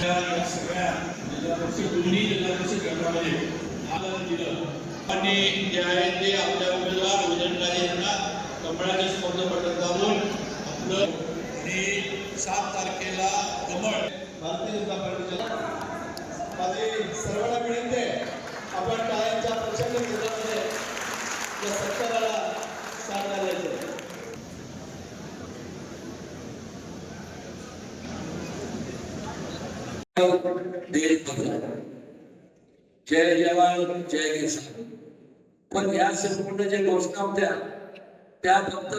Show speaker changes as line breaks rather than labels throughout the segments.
त्या सगळ्या जिल्हा परिषद दोन्ही जिल्हा परिषद गटामध्ये आलं दिलं आणि जे आहे ते आपल्या उमेदवार उदयनकारी यांना कमळाच्या स्पर्धा पटक आपलं आणि सात तारखेला कमळ
भारतीय जनता पार्टीच्या माझी सर्वांना विनंती आहे आपण टाळ्यांच्या प्रचंड
जय जवान जय किसान. पण या संपूर्ण ज्या घोषणा होत्या त्या फक्त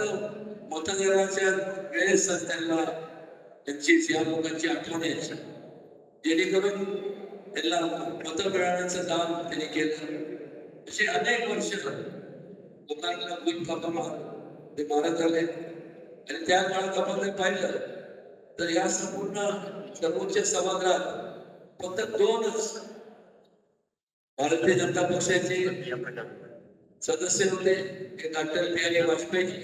मतदानाच्या वेळेस त्यांना त्यांची या लोकांची आठवण यायची. जेणेकरून त्यांना मत मिळवण्याचं काम त्यांनी केलं. असे अनेक वर्ष लोकांना गुण कापमा ते मारत आले आणि त्या काळात आपण पाहिलं तर या संपूर्ण सर्वोच्च सभागृहात फक्त दोनच भारतीय जनता पक्षाचे सदस्य होते. एक अटल बिहारी वाजपेयी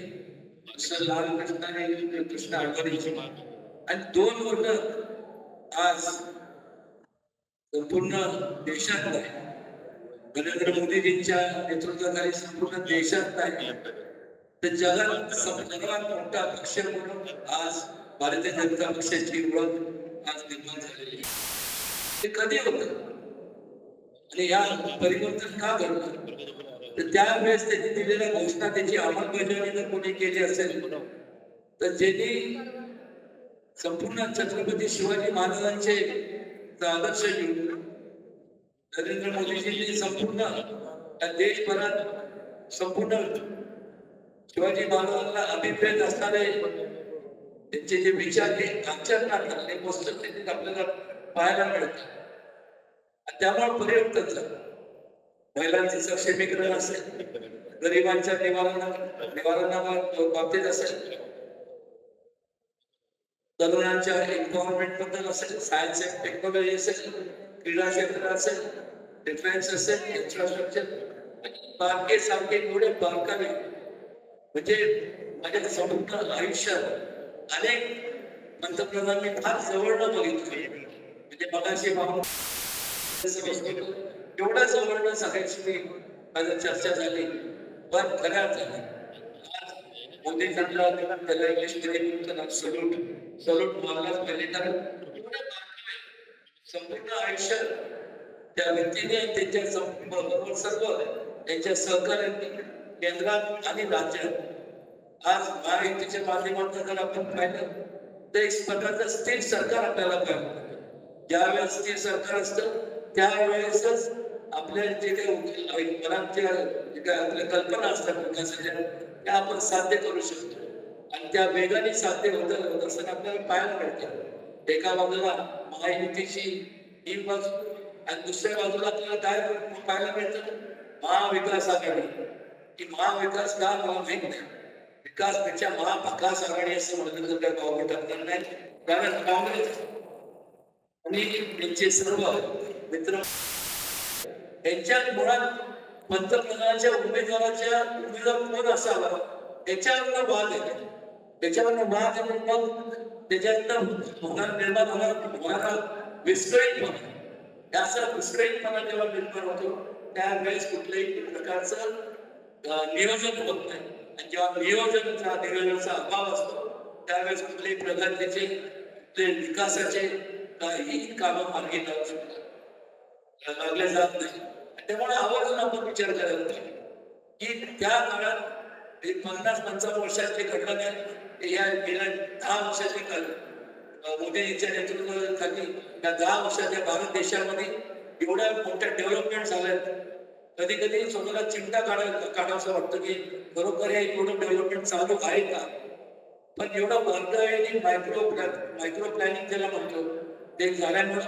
दुसरं लाल कृष्ण कृष्ण आडवाणीची. आणि दोन वर्ग आज संपूर्ण देशात नाही नरेंद्र मोदीजींच्या नेतृत्वाखाली संपूर्ण देशात नाही तर जगात सर्वात मोठा पक्ष म्हणून आज भारतीय जनता पक्षाची ओळख आज निर्माण झालेली आहे. ते कधी होत आणि या परिवर्तन का घडलं तर त्यावेळेस त्यांनी दिलेल्या घोषणा त्याची अंमलबजावणी जर कोणी केली असेल तर ज्यांनी संपूर्ण छत्रपती शिवाजी महाराजांचे आदर्श घेऊन नरेंद्र मोदीजींनी संपूर्ण देशभरात संपूर्ण शिवाजी महाराजांना अभिप्रेत असणारे त्यांचे जे विचार हे आचरणात आणले पुस्तक त्यांनी आपल्याला पाहायला मिळत. त्यामुळे परिवर्तन झालं महिलांचे सक्षमीकरण असेल गरिबांच्या निवारणा निवारणा बाबतीत असेल तरुणांच्या एम्पॉवरमेंटबद्दल असेल सायन्स अँड टेक्नॉलॉजी असेल क्रीडा क्षेत्र असेल डिफेन्स असेल इन्फ्रास्ट्रक्चर बारके सारखे एवढे बारकावे म्हणजे माझ्या संपूर्ण आयुष्यात अनेक पंतप्रधानांनी फार जवळनं बघितले म्हणजे मगाशी भाऊ एवढं जवळनं सगळ्यांशी मी माझं चर्चा झाली पण खऱ्या झाली आज मोदी त्यांना त्याला इंग्लिशमध्ये त्यांना सल्यूट सल्यूट मारलाच पाहिजे कारण संपूर्ण आयुष्य त्या व्यक्तीने त्यांच्या बरोबर सर्व त्यांच्या सहकार्याने केंद्रात आणि राज्यात आज महायुतीच्या माध्यमातून जर आपण पाहिलं तर एक प्रकारचं स्थिर सरकार आपल्याला पाहिजे ज्यावेळेस स्थिर सरकार असतं त्यावेळेसच आपल्या जे काही मनात जे काही आपल्या कल्पना असतात विकासाच्या त्या आपण साध्य करू शकतो. आणि त्या वेगाने साध्य होत होत असताना आपल्याला पाहायला मिळतं. एका बाजूला महायुतीची ही बाजू आणि दुसऱ्या बाजूला आपल्याला काय पाहायला मिळतं? महाविकास आघाडी. की महाविकास का मला माहीत नाही विकासपेक्षा महाविकास आघाडी असं म्हणलं तर काय भाव टाकणार नाही. कारण काँग्रेस आणि त्यांचे सर्व मित्र त्यांच्या मुळात पंतप्रधानाच्या उमेदवाराच्या उमेदवार कोण असावा? त्याच्यावर वाद येते त्याच्यावर वाद येऊन मग त्याच्यातनं होणार निर्माण होणार होणारा विस्कळीतपणा असा विस्कळीतपणा जेव्हा निर्माण होतो त्यावेळेस कुठल्याही प्रकारचं नियोजन होत नाही. आणि जेव्हा नियोजनचा नियोजनाचा अभाव असतो त्यावेळेस कुठल्याही प्रगतीचे ते विकासाचे काही कामं मार्गी लावू शकतात. लागले जात नाही. त्यामुळे आवर्जून आपण विचार करायला पाहिजे की त्या काळात एक पन्नास पंचावन्न वर्षाची घटना आहे या गेल्या दहा वर्षाची काळ नेतृत्वाखाली या दहा वर्षाच्या भारत देशामध्ये एवढ्या मोठ्या डेव्हलपमेंट झाल्या कधी कधी स्वतःला चिंता काढायला काढावंसं वाटतं की खरोखर हे एवढं डेव्हलपमेंट चालू आहे का? पण एवढं आणि मायक्रो मायक्रो प्लॅनिंग ज्याला म्हणतो. ते झाल्यामुळं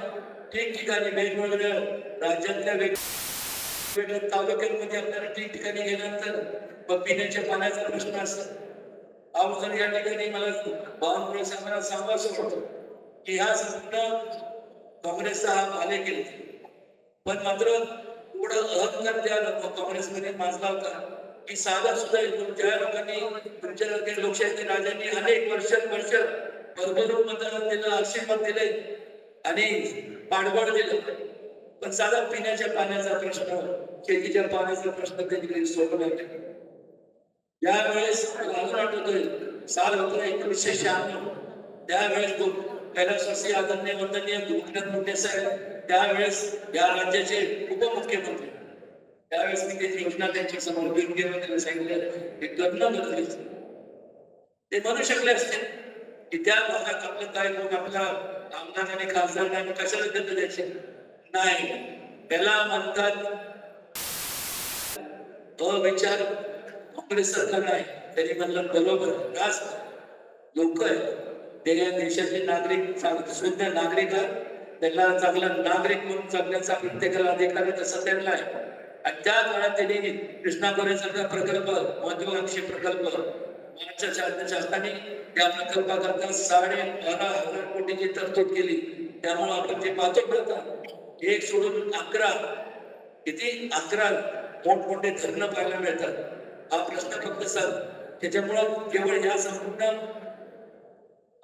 ठिकठिकाणी वेगवेगळ्या राज्यातल्या वेगवेगळ्या तालुक्यांमध्ये आपल्याला ठिकठिकाणी गेल्यानंतर पिण्याच्या पाण्याचा प्रश्न असतो. अगोदर या ठिकाणी मला बावनकुळे साहेबांना सांगावं होतं की ह्या संपूर्ण काँग्रेसचा हा आले केले. पण मात्र पुढं अहंकार त्या लोक- काँग्रेसमध्ये माजला होता. की साधा सुद्धा ज्या लोकांनी तुमच्या लोकशाही राजांनी अनेक वर्ष वर्ष भरभरून मतदान दिलं आशीर्वाद दिले आणि पाठबळ दिलं. पण साधा पिण्याच्या पाण्याचा प्रश्न शेतीच्या पाण्याचा प्रश्न त्यांनी सोडवला नाही यावेळेस मला आठवतोय साल होतो एकोणीसशे शहाण्णव त्यावेळेस तो कैलासवासी आदरणीय वंदनीय गोपीनाथ मुंडे साहेब त्यावेळेस या राज्याचे उपमुख्यमंत्री. त्यावेळेस मी त्याची योजना त्यांच्यासमोर घेऊन गेलो त्यांना सांगितलं हे करणं गरजेचं ते म्हणू शकले असते की त्या भागात आपलं काय लोक आणि खासदार खासदाराने कशाला देत द्यायचे? नाही त्याला म्हणतात अविचार काँग्रेस सरकार आहे त्यांनी म्हणलं बरोबर राज लोक आहे त्याच्या देशातले देशाचे नागरिक शुद्ध नागरिक त्यांना चांगला नागरिक म्हणून जगण्याचा प्रत्येकाला अधिकार तसा त्यांना आहे. आणि त्या काळात त्यांनी कृष्णा खोऱ्यासारखा प्रकल्प महत्वाकांक्षी प्रकल्प मागच्या शासनाने त्या प्रकल्पाकरता साडे बारा हजार कोटीची तरतूद केली. त्यामुळे आपण ते पाहतो प्रथा एक सोडून अकरा किती अकरा मोठमोठे धरणं पाहायला मिळतात. हा प्रश्न फक्त सर त्याच्यामुळं केवळ या संपूर्ण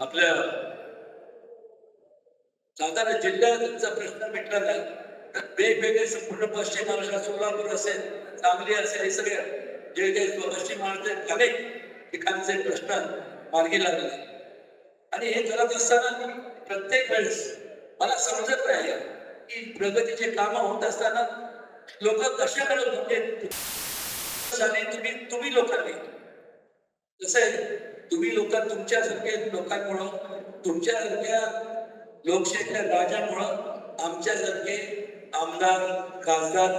आपल्या सातारा जिल्ह्याचा प्रश्न भेटला नाही तर वेगवेगळे संपूर्ण पश्चिम महाराष्ट्र सोलापूर असेल सांगली असेल हे सगळे जे काही पश्चिम महाराष्ट्रात अनेक ठिकाणचे प्रश्न मार्गी लागले. आणि हे करत असताना प्रत्येक वेळेस मला समजत नाही की प्रगतीचे कामं होत असताना लोक कशाकडे म्हणजे तुम्ही तुम्ही लोकांनी जसे तुम्ही लोक तुमच्यासारखे लोकांमुळं तुमच्यासारख्या लोकशाहीच्या राजामुळं आमच्यासारखे आमदार खासदार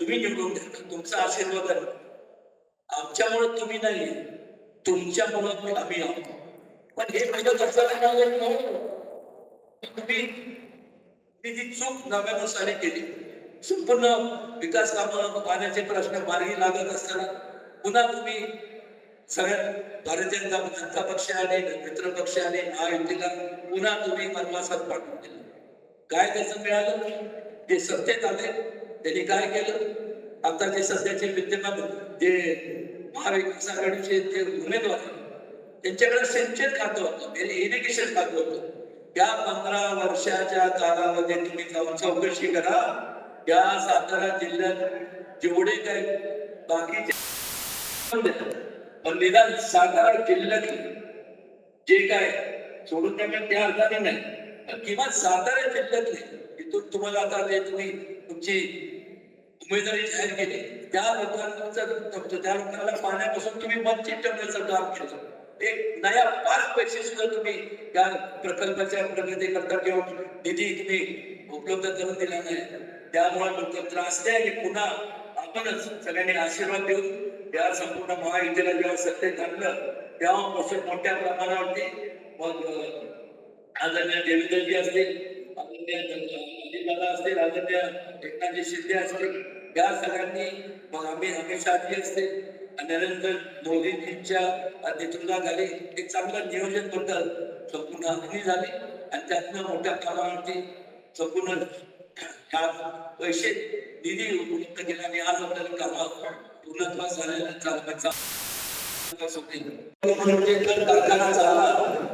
तुम्ही निवडून घ्या तुमचा आशीर्वाद आहे. आमच्यामुळं तुम्ही नाही तुमच्यामुळं आम्ही आहोत. पण हे पहिलं असताना तुम्ही जी चूक नव्याण्णव साली केली. संपूर्ण विकास कामं पाण्याचे प्रश्न मार्गी लागत असताना पुन्हा तुम्ही सगळ्या भारतीय जनता जनता पक्षाने मित्र पक्षाने महायुतीला पुन्हा तुम्ही वनवासात पाठवून दिलं. काय त्याचं मिळालं? जे सत्तेत आले. त्यांनी काय केलं? आता जे सध्याचे विद्यमान जे महाविकास आघाडीचे जे उमेदवार त्यांच्याकडे सिंचन खातं होतं इरिगेशन खातं होतं. या पंधरा वर्षाच्या कालामध्ये तुम्ही जाऊन चौकशी करा. या सातारा जिल्ह्यात जेवढे काही बाकीचे पण निदान सातारा जिल्ह्यातले जे काय सोडून द्या त्या अर्थाने नाही पण किमान सातारा जिल्ह्यातले इथून तुम्हाला आता ते तुम्ही तुमची उमेदवारी जाहीर केली त्या लोकांचं त्या लोकांना पाण्यापासून तुम्ही वंचित ठेवण्याचं काम केलं एक नया पाच पैसे सुद्धा तुम्ही त्या प्रकल्पाच्या प्रगती करता किंवा निधी तुम्ही उपलब्ध करून दिला नाही. त्यामुळे लोक त्रास द्या आणि पुन्हा आपणच सगळ्यांनी आशीर्वाद देऊन या संपूर्ण महायुतीला जेव्हा सत्तेत आणलं तेव्हापासून मोठ्या प्रमाणावरती मग अं, आदरणीय देवेंद्रजी असतील आदरणीय अजितदादा असतील आदरणीय एकनाथजी शिंदे असतील या सगळ्यांनी मग आम्ही हमेशा आधी असते नरेंद्र मोदीजींच्या नेतृत्वाखाली एक चांगलं नियोजनबद्दल संपूर्ण आखणी झाली. आणि त्यातनं मोठ्या प्रमाणावरती संपूर्ण पैसे निधी उपलब्ध केला. आणि आज आपल्याला कामावर पूर्णत्वास झालेला चालवायचा तर म्हणजे कारखाना चालला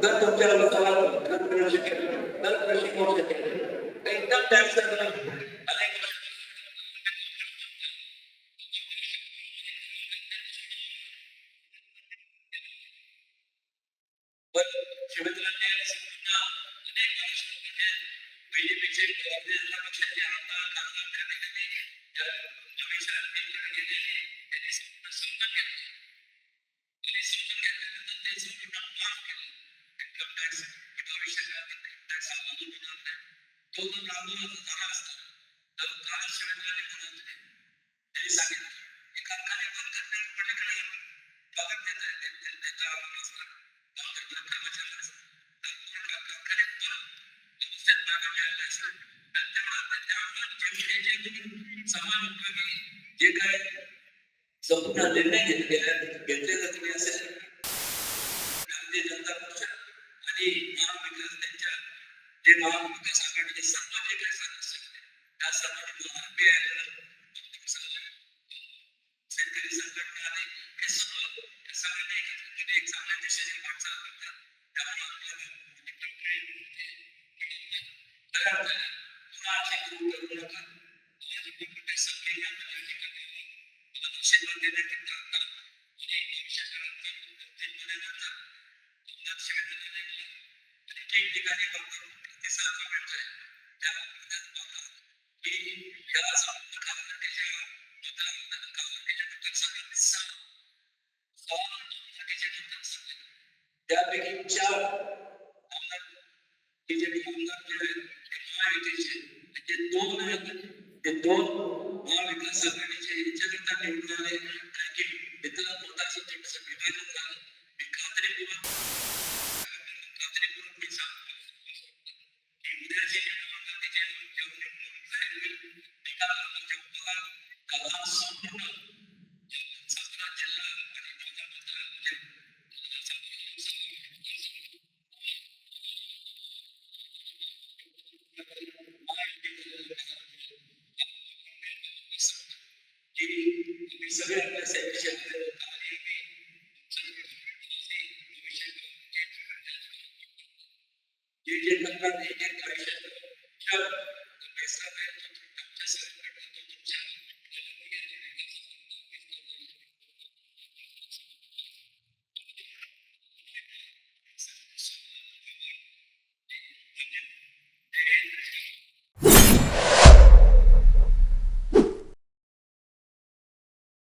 तर तुमच्या लोकांना घर मिळू शकेल तर कृषी होऊ शकेल इन्कम टॅक्स अनेक पण शिवेंद्रांनी आणि संपूर्ण अनेक महाराष्ट्रामध्ये म्हणजे बीजेपीचे भारतीय जनता पक्षाचे आमदार खासदार त्यांनी मोठा निर्णय घेतलेला घेतलेला भारतीय जनता पक्ष आणि महाविकास त्यांच्या जे महाविकास आघाडीचे सर्व जे काही सदस्य होते त्या सर्वांनी भारतीय शेतकरी संघटना आणि ठिकठिकाणी प्रतिसाद मिळतोय की या संपूर्ण कालावधीच्या कालावधीच्या सहा सहा त्यापैकी चार आमदार बीजेपी आमदार जे आहेत ते महायुतीचे म्हणजे दोन आहेत ते दोन